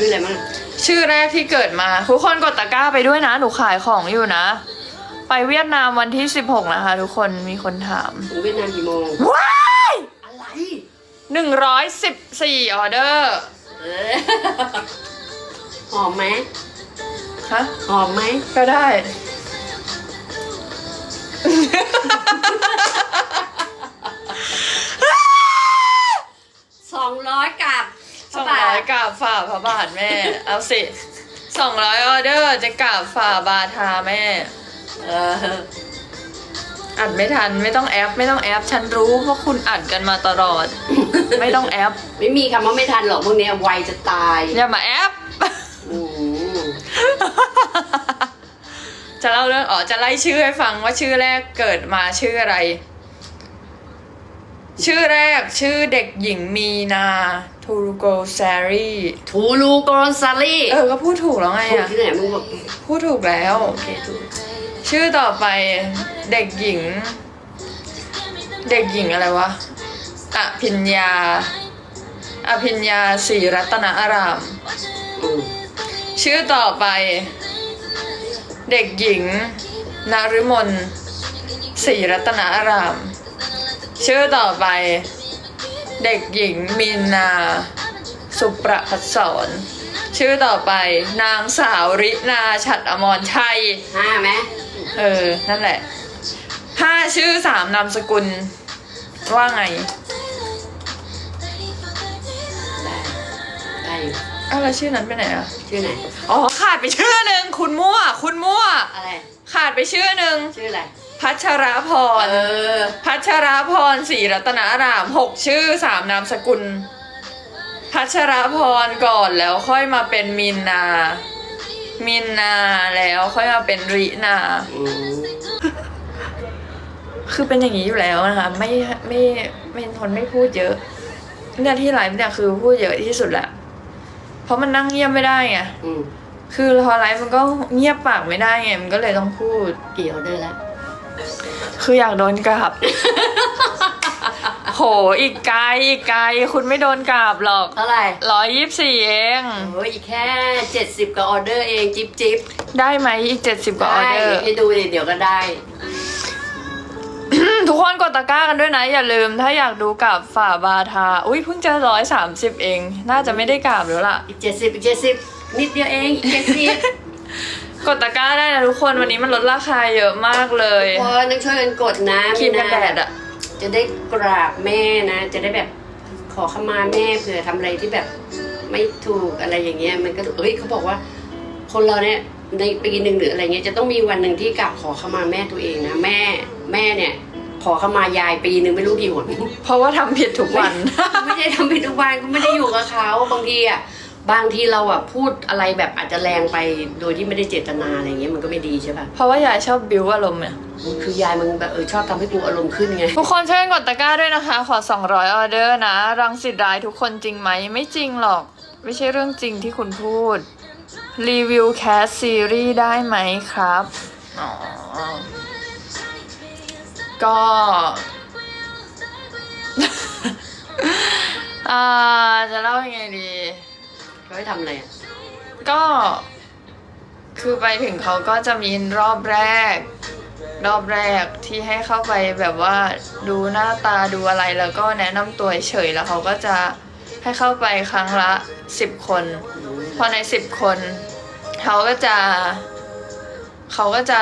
ชื่ออะไรมั้งชื่อแรกที่เกิดมา ทุกคนกดตะกร้าไปด้วยนะ หนูขายของอยู่นะ ไปเวียดนามวันที่ 16 นะคะ ทุกคนมีคนถามถึงเวียดนามกี่โมง ว้ายอะไร114ออเดอร์เออหอมไหมฮะหอมไหมก็ได้ สองร้อยกับ สองร้อยกราบฝ่าพระบาทแม่ เอาสิสองร้อยออเดอร์จะกราบฝ่าบาทาแม่ เอออัดไม่ทันไม่ต้องแอป ไม่ต้องแอป ฉันรู้เพราะคุณอัดกันมาตลอด ไม่ต้องแอป ไม่มีคำว่าไม่ทันหรอกพวกเนี้ยไวจะตายอย่ามาแอป อืมจะเล่าเรื่องอ๋อจะไล่ชื่อให้ฟังว่าชื่อแรกเกิดมาชื่ออะไร ชื่อแรกชื่อเด็กหญิงมีนา ทูรุโกแซรีทูลูกรอนซาลี่เออ ก็พูดถูกแล้วไงถูกอะที่ไหนมึงบอกพูดถูกแล้ว โอเคถูกชื่อต่อไปเด็กหญิง เด็กหญิงอะไรวะอภิญญา อภิญญาศรีรัตนอาราม อืมชื่อต่อไป เด็กหญิงนฤมลศรีรัตนอาราม ชื่อต่อไป เด็กหญิงมีนา สุประพัฒสอนชื่อต่อไปนางสาวรินาฉัดอมรชัย ห้าไหมเออ นั่นแหละห้าชื่อสามนามสกุล ว่าไง ได้ได้อยู่อ้าวแล้วชื่อนั้นไปไหนอะ ชื่อไหน อ๋อ ขาดไปชื่อหนึ่งคุณมั่ว คุณมั่ว อะไร ขาดไปชื่อหนึ่ง ชื่ออะไร พัชรพรเออ พัชรพรศรีรัตนารามหกชื่อสามนามสกุล พัชรพรก่อนแล้วค่อยมาเป็นมินนา มินนาแล้วค่อยมาเป็นรินา อืมคือเป็นอย่างนี้อยู่แล้วนะคะ ไม่ไม่ไม่ทนไม่พูดเยอะเนี่ยที่ไลฟ์เนี่ยคือพูดเยอะที่สุดละ เพราะมันนั่งเงียบไม่ได้ไง อืมคือพอไลฟ์มันก็เงียบปากไม่ได้ไง มันก็เลยต้องพูดกี่ออเดอร์แล้ว คืออยากโดนกราบโห อีกไกลอีกไกล คุณไม่โดนกราบหรอกเท่าไหร่ร้อยยี่สิบสี่เอง โอ้ยอีกแค่เจ็ดสิบกว่าออเดอร์เองจิ๊บจิ๊บได้ไหมอีกเจ็ดสิบกว่าออเดอร์ ให้ดูดิเดี๋ยวก็ได้ ทุกคนกดตะกร้ากันด้วยนะ อย่าลืม ถ้าอยากดูกับฝ่าบาทา อุ้ยเพิ่งจะร้อยสามสิบเอง น่าจะไม่ได้กราบแล้วล่ะ อีกเจ็ดสิบอีกเจ็ดสิบนิดเดียวเองอีกเจ็ดสิบ กดตะกร้าได้นะทุกคนวันนี้มันลดราคาเยอะมากเลยพอต้องช่วยกันกดนะครีมกันแดดอะจะได้กราบแม่นะ จะได้แบบขอขมาแม่เผื่อทำอะไรที่แบบไม่ถูกอะไรอย่างเงี้ยมันก็เฮ้ยเขาบอกว่า คนเราเนี่ยในปีหนึ่งหรืออะไรเงี้ยจะต้องมีวันหนึ่งที่กราบขอขมาแม่ตัวเองนะแม่แม่เนี่ย ขอขมายายปีหนึ่งไม่รู้กี่หน เพราะว่าทำผิดทุกวัน ไม่ได้ทำเป็นทุกวันก็ไม่ได้อยู่กับเขาบางทีอะ บางทีเราอะพูดอะไรแบบอาจจะแรงไปโดยที่ไม่ได้เจตนาอะไรเงี้ยมันก็ไม่ดีใช่ป่ะเพราะว่ายายชอบบิวอารมณ์เนี่ยคือยายมึงแบบเออชอบทำให้กูอารมณ์ขึ้นไง ทุกคนช่วยกันกดตะกร้าด้วยนะคะ ขอ 200 ออเดอร์นะ รังสิตรายทุกคนจริงไหม ไม่จริงหรอก ไม่ใช่เรื่องจริงที่คุณพูด รีวิวแคสซีรีส์ได้ไหมครับ อ๋อ ก็ อ่า จะเล่ายังไงดี เขาให้ทำอะไรอะก็ คือไปถึงเขาก็จะมีรอบแรก รอบแรกที่ให้เข้าไปแบบว่าดูหน้าตาดูอะไรแล้วก็แนะนำตัวเฉยๆแล้วเขาก็จะให้เข้าไปครั้งละสิบคน พอในสิบคนเขาก็จะเขาก็จะ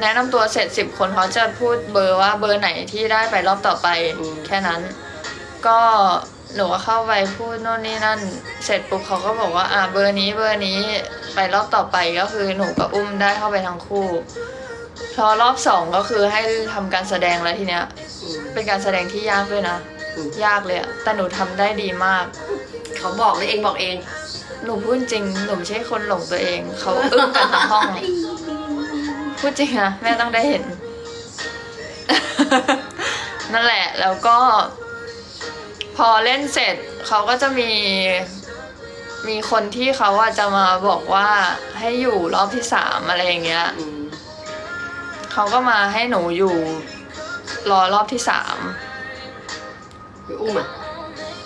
แนะนำตัวเสร็จสิบคนเขาจะพูดเบอร์ว่าเบอร์ไหนที่ได้ไปรอบต่อไปแค่นั้น ก็ หนูก็เข้าไปพูดโน่นนี่นั่น เสร็จปุ๊บเขาก็บอกว่า อ่าเบอร์นี้เบอร์นี้ไปรอบต่อไปก็คือหนูกับอุ้มได้เข้าไปทั้งคู่พอรอบสองก็คือให้ทำการแสดงแล้วทีเนี้ยอืมเป็นการแสดงที่ยากด้วยนะอืมยากเลยอะแต่หนูทำได้ดีมาก เขาบอกเลยเองบอกเอง หนูพูดจริง หนูไม่ใช่คนหลงตัวเอง เขาอึ้งกันทั้งห้อง พูดจริงนะแม่ต้องได้เห็น นั่นแหละแล้วก็พ อเล่นเสร็จเขาก็จะมีมีคนที่เขาอะจะมาบอกว่าให้อยู่รอบที่สามอะไรอย่างเงี้ยอืมเขาก็มาให้หนูอยู่รอรอบที่สามไปอุ้มอะ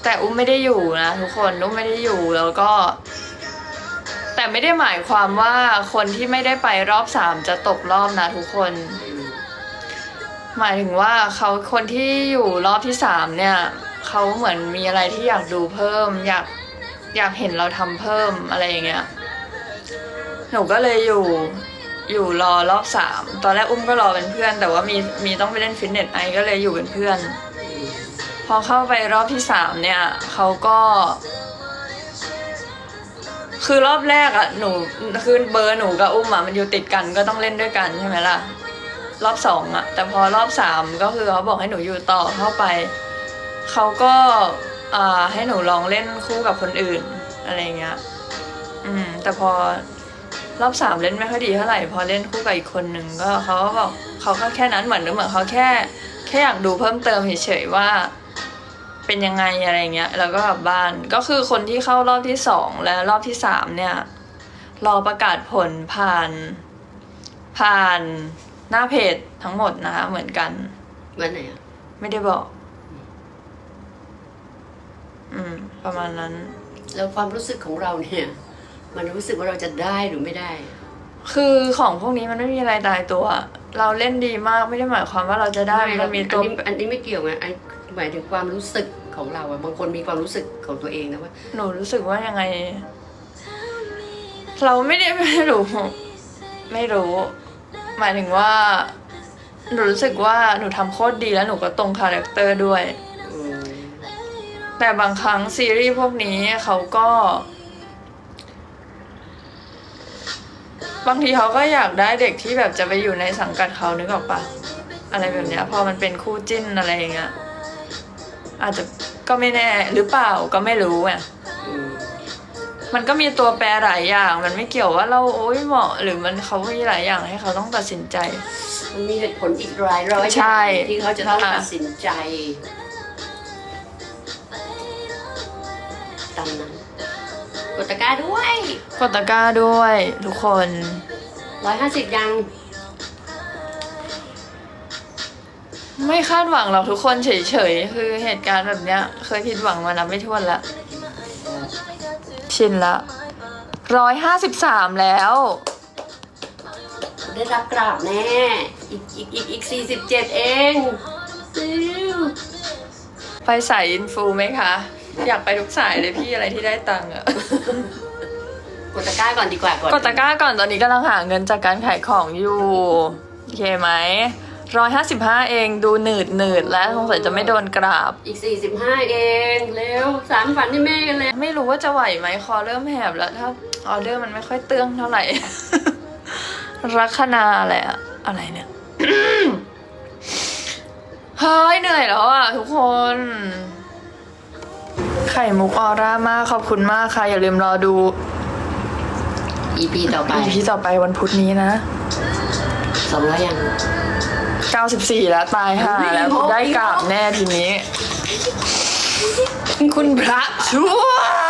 แต่อุ้มไม่ได้อยู่นะทุกคนอุ้มไม่ได้อยู่แล้วก็ แต่ไม่ได้หมายความว่าคนที่ไม่ได้ไปรอบสามจะตกรอบนะทุกคน หมายถึงว่าเขาคนที่อยู่รอบที่สามเนี่ย เขาเหมือนมีอะไรที่อยากดูเพิ่ม อยากอยากเห็นเราทำเพิ่มอะไรอย่างเงี้ยหนูก็เลยอยู่อยู่รอรอบสามตอนแรกอุ้มก็รอเป็นเพื่อน แต่ว่ามีมีต้องไปเล่นฟิตเนสไอก็เลยอยู่เป็นเพื่อน พอเข้าไปรอบที่สามเนี่ยเขาก็ คือรอบแรกอะหนูคือเบอร์หนูกับอุ้มอะมันอยู่ติดกันก็ต้องเล่นด้วยกันใช่ไหมล่ะรอบสองอะแต่พอรอบสามก็คือเขาบอกให้หนูอยู่ต่อเข้าไป เขาก็อ่าให้หนูลองเล่นคู่กับคนอื่นอะไรเงี้ย อืม แต่พอรอบสามเล่นไม่ค่อยดีเท่าไหร่ พอเล่นคู่กับอีกคนหนึ่งก็เขาก็บอกเขาก็แค่นั้นเหมือนเหมือนเขาแค่ แค่อยากดูเพิ่มเติมเฉยๆว่า เป็นยังไงอะไรเงี้ย แล้วก็กลับบ้านก็คือคนที่เข้ารอบที่สองและรอบที่สามเนี่ยรอประกาศผลผ่าน ผ่านหน้าเพจทั้งหมดนะคะเหมือนกันวันไหนอะ ไม่ได้บอก อืม ประมาณนั้น แล้วความรู้สึกของเราเนี่ย มันรู้สึกว่าเราจะได้หรือไม่ได้ คือของพวกนี้มันไม่มีอะไรตายตัว เราเล่นดีมากไม่ได้หมายความว่าเราจะได้มันมีตัวอันนี้อันนี้ไม่เกี่ยวไงอันหมายถึงความรู้สึกของเราอะบางคนมีความรู้สึกของตัวเองนะว่า หนูรู้สึกว่ายังไง เราไม่ได้ไม่รู้ ไม่รู้ หมายถึงว่า หนูรู้สึกว่าหนูทำโคตรดีแล้วหนูก็ตรงคาแรคเตอร์ด้วยอืม แต่บางครั้งซีรีส์พวกนี้เขาก็ บางทีเขาก็อยากได้เด็กที่แบบจะไปอยู่ในสังกัดเขานึกออกปะอะไรแบบเนี้ยพอมันเป็นคู่จิ้นอะไรอย่างเงี้ยอาจจะก็ไม่แน่หรือเปล่าก็ไม่รู้ไงอืมมันก็มีตัวแปรหลายอย่าง มันไม่เกี่ยวว่าเราโอ๊ยเหมาะ หรือมันเขามีหลายอย่างให้เขาต้องตัดสินใจ มันมีเหตุผลอีกหลายร้อยอใช่ย่างที่เขาจะต้องนะคะตัดสินใจ ตามนั้นกดตะกร้าด้วยกดตะกร้าด้วยทุกคนร้อยห้าสิบยัง ไม่คาดหวังหรอกทุกคนเฉยๆ คือเหตุการณ์แบบเนี้ย เคยผิดหวังมานับไม่ถ้วนละชินละร้อยห้าสิบสามแล้ว ได้รับกราบแน่ อีกอีกอีกอีกสี่สิบเจ็ดเองซิวไปสายอินฟูไหมคะ อยากไปทุกสายเลยพี่อะไรที่ได้ตังค์อะ กดตะกร้าก่อนดีกว่าก่อนกดตะกร้าก่อนตอนนี้กำลังหาเงินจากการขายของอยู่ โอเคไหมร้อยห้าสิบห้าเองดูหนืดหนืดๆแล้วสงสัยจะไม่โดนกราบ อีกสี่สิบห้าเอง เร็ว สารฝันให้แม่กันเลย ไม่รู้ว่าจะไหวไหมคอเริ่มแหบแล้ว ถ้าออเดอร์มันไม่ค่อยเตื้องเท่าไหร่ รักคณาอะไรอะอะไรเนี่ย เฮ้ยเหนื่อยแล้วอะทุกคน ไข่มุกออร่ามากขอบคุณมากค่ะ อย่าลืมรอดูอีพีต่อไป EP ต่อไปวันพุธนี้นะ สองร้อยยัง 94 แล้วตายห่าแล้วอุ๊ยได้กราบแน่ทีนี้ คุณพระช่วย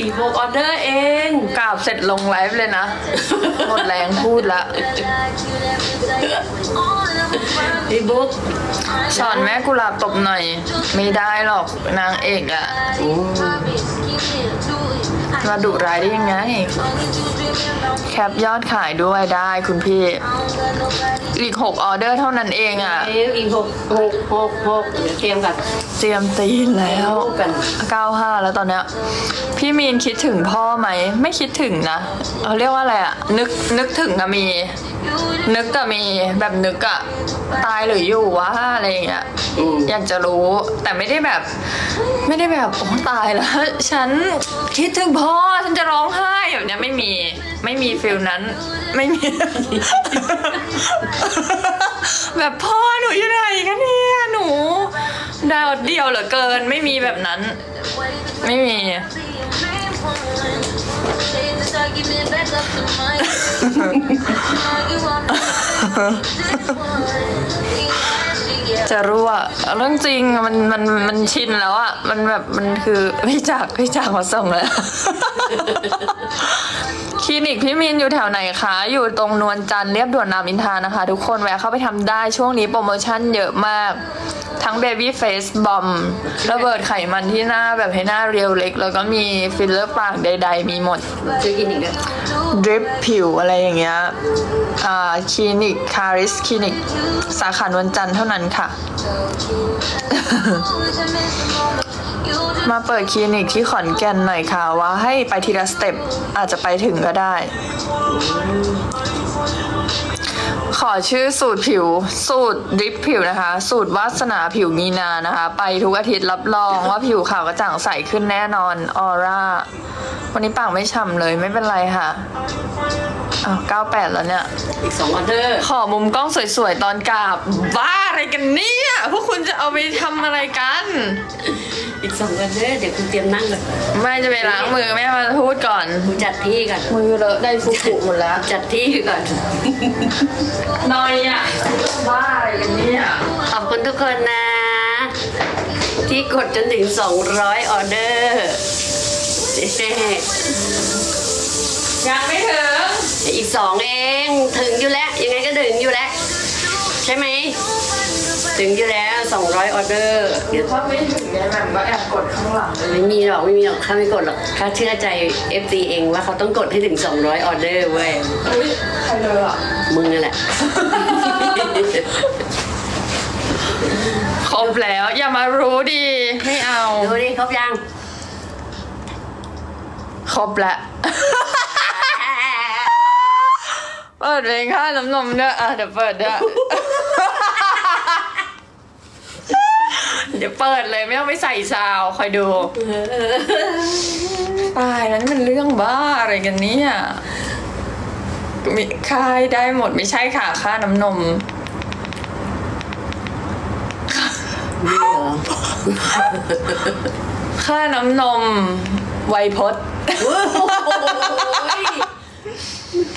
อีกหกออเดอร์เองกราบเสร็จลงไลฟ์เลยนะ หมดแรงพูดละพี่บุ๊กสอนแม่กุหลาบตบหน่อย ไม่ได้หรอกนางเอกอะมาดุร้ายได้ยังไง แคปยอดขายด้วยได้คุณพี่ อีก6ออเดอร์เท่านั้นเองอะเอ้ยอีกหกหกหกหกเดี๋ยวเตรียมกันเตรียมตีนแล้ว รูปกัน 95 แล้วตอนเนี้ยพี่มีนคิดถึงพ่อไหม ไม่คิดถึงนะเขาเรียกว่าอะไรอะนึกนึกถึงอะมี นึกอะมีแบบนึกอะตายหรืออยู่วะอะไรอย่างเงี้ยอืม อยากจะรู้แต่ไม่ได้แบบ ไม่ได้แบบโอ้ตายแล้ว ฉันคิดถึงพ่อฉันจะร้องไห้แบบเนี้ยไม่มี ไม่มีฟิลนั้น ไม่มีแบบพ่อหนูอยู่ไหนกันเนี่ยหนูดาวเดียวเหลือเกินไม่มีแบบนั้น ไม่มี จะรู้อะเรื่องจริงมันมันมันชินแล้วอะมันแบบมันคือพี่จักรพี่จักรมาส่งแล้ว คลินิกพี่มินอยู่แถวไหนคะ อยู่ตรงนวลจันทร์เรียบด่วนรามอินทรานะคะ ทุกคนแวะเข้าไปทำได้ช่วงนี้โปรโมชั่นเยอะมาก ทั้ง Baby Face Bomb ระเบิดไขมันที่หน้าแบบให้หน้าเรียวเล็ก แล้วก็มีฟิลเลอร์ปากใด ๆ มีหมดซื้อกินอีกอะดริปผิวอะไรอย่างเงี้ยอ่าคลินิกคาริสคลินิก สาขานวลจันทร์เท่านั้นค่ะ มาเปิดคลินิกที่ขอนแก่นหน่อยค่ะ ว่าให้ไปทีละสเต็ปอาจจะไปถึงก็ได้ ขอชื่อสูตรผิว สูตรดริปผิวนะคะ สูตรวาสนาผิวมีนานะคะ ไปทุกอาทิตย์รับรองว่าผิวขาวกระจ่างใสขึ้นแน่นอนออร่า วันนี้ปากไม่ฉ่ำเลยไม่เป็นไรค่ะอ้าว98แล้วเนี่ย อีกสองออเดอร์ขอมุมกล้องสวยๆ ตอนกราบบ้าอะไรกันเนี่ย พวกคุณจะเอาไปทำอะไรกัน อีกสองออเดอร์เดี๋ยวคุณเตรียมนั่งเลยแม่จะไปล้างมือแม่มาพูดก่อน คุณจัดที่ก่อนมือเลอะได้ฟุกุหมดแล้ว จัดที่ก่อนนอยอะบ้าอะไรกันเนี่ยขอบคุณทุกคนนะ ที่กดจนถึง 200 ออเดอร์เย้ ยังไม่ถึง อีกสองเองถึงอยู่แล้ว ยังไงก็ถึงอยู่แล้ว ใช่ไหม ถึงอยู่แล้ว200ออเดอร์เดี๋ยวถ้าไม่ถึงเนี่ยแหม่มก็แอบกดข้างหลังเลยไม่มีหรอกไม่มีหรอกข้าไม่กดหรอกข้าเชื่อใจ FD เองว่าเขาต้องกดให้ถึง 200 ออเดอร์เว้ยอุ้ยใครเลยอะ มึงนั่นแหละ ครบแล้วอย่ามารู้ดี ไม่เอา ดูดิครบยัง ครบแล้วเปิดเพลงค่าน้ำนมด้วยอะเดี๋ยวเปิดด้วยเดี๋ยวเปิดเลยไม่ต้องไปใส่ซาวคอยดู ตายแล้วนี่มันเรื่องบ้าอะไรกันเนี่ยมีค่ายได้หมดไม่ใช่ค่ะค่าน้ำนมนี่เหรอค่าน้ำนมไวยพจน์ โอ้โห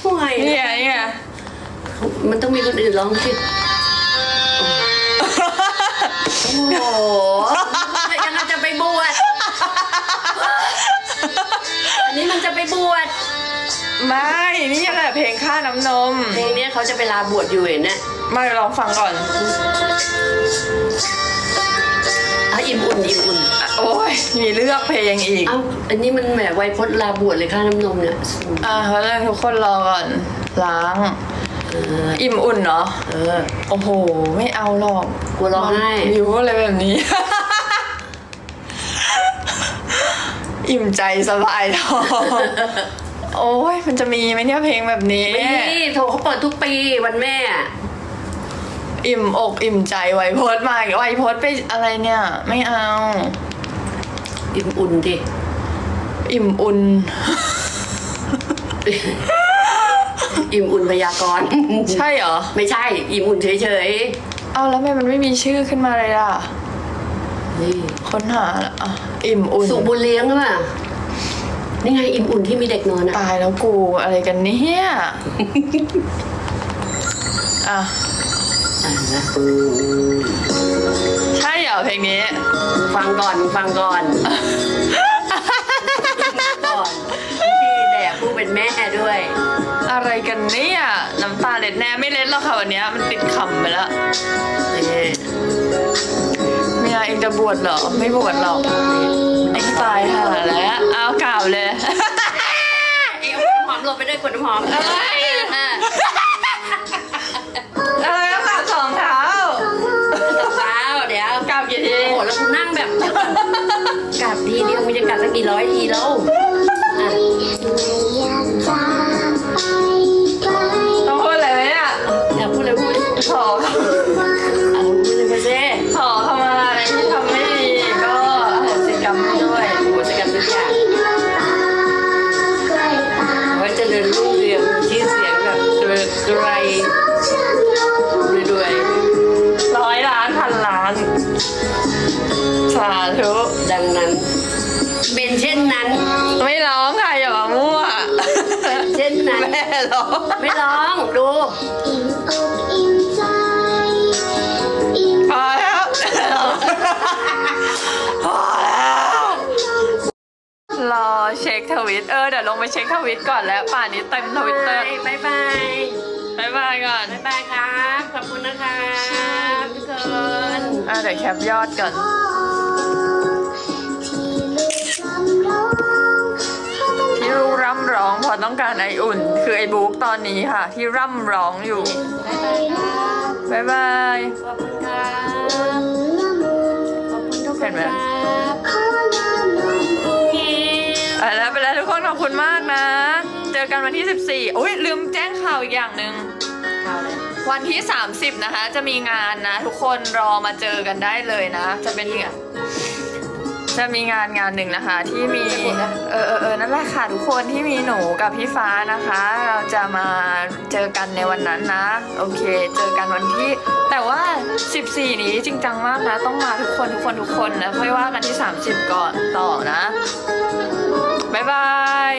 ห่วยเนี่ยเนี่ยมันต้องมีคนอื่นร้องสิโอ้โหยังไงจะไปบวชอันนี้มันจะไปบวชไม่นี่แหละเพลงค่าน้ำนม เพลงเนี้ยเขาจะไปลาบวชอยู่เห็นนะมาลองฟังก่อน อะอิ่มอุ่นอิ่มอุ่น โอ้ยมีเลือกเพลงอีก เอ้าอันนี้มันแหมไวยพจน์ลาบวชเลยค่าน้ำนมเนี่ยอะแล้วเลยทุกคนรอก่อนล้าง เอออิ่มอุ่นเนาะเออ โอ้โห ไม่เอาหรอกกลัวร้องไห้วิวอะไรแบบนี้ อิ่มใจสบายท้องโอ้ยมันจะมีไหมเนี่ยเพลงแบบนี้ ไม่นี่โถเขาเปิดทุกปีวันแม่อะอิ่มอกอิ่มใจไวยโพสต์มาอีกไวยโพสต์ไปอะไรเนี่ย ไม่เอา อิ่มอุ่นดิอิ่มอุ่น อิ่มอุ่นพยากรณ์ใช่เหรอไม่ใช่ อิ่มอุ่นเฉยเอาแล้วทำไมมันไม่มีชื่อขึ้นมาเลยล่ะ ๆนี่ค้นหาละอะอิ่มอุ่นสุบุญเลี้ยงหรือเปล่านี่ไงอิ่มอุ่นที่มีเด็กนอนอะตายแล้วกูอะไรกันเนี่ยอะอ่านะใช่ เหรอเพลงนี้ฟังก่อนฟังก่อนก่อนพี่แด่ผู้เป็นแม่ด้วยอะไรกันเนี่ยน้ำตาเล็ดแน่ไม่เล็ดหรอกค่ะวันเนี้ยมันติดคำไปแล้วนี่เมียเองจะบวชเหรอ ไม่บวชหรอกเองตายห่าแล้วเอากล่าวเลย เอ็มหอมหลบไปด้วยขวดน้ำหอมอะไรอะ กี่ร้อยทีแล้ว ม่ร้องไม่ร้องดูพอแล้วพอแล้วรอเช็คทวิตเออเดี๋ยวลงไปเช็คทวิตก่อนแล้ว ป่านนี้เต็มทวิตเตอร์บายบายบายบายก่อนบ๊ายบายครับ ขอบคุณนะครับทุกคนอะเดี๋ยวแคปยอดก่อน ร่ำร้องเพอต้องการไออุ่น คือไอบุ๊กตอนนี้ค่ะ ที่ร่ำร้องอยู่บ๊ายบายครับบายบายขอบคุณครับขอบคุณทุกคเห็นนไหมครับโอเคไปแล้วไปแล้วทุกคนขอบคุณมากนะ เจอกันวันที่ 14อุ้ยลืมแจ้งข่าวอีกอย่างหนึ่งเอาเลยวันที่ 30 นะคะ จะมีงานนะ ทุกคนรอมาเจอกันได้เลยนะ จะเป็นยังไง จะมีงานงานหนึ่งนะคะที่มีเออเออเออนั่นแหละค่ะทุกคนที่มีหนูกับพี่ฟ้านะคะ เราจะมาเจอกันในวันนั้นนะ โอเค เจอกันวันที่ แต่ว่า 14 นี้จริงจังมากนะ ต้องมาทุกคนทุกคนทุกคนนะค่อยว่ากันที่ 30 ก่อนต่อนะบ๊ายบาย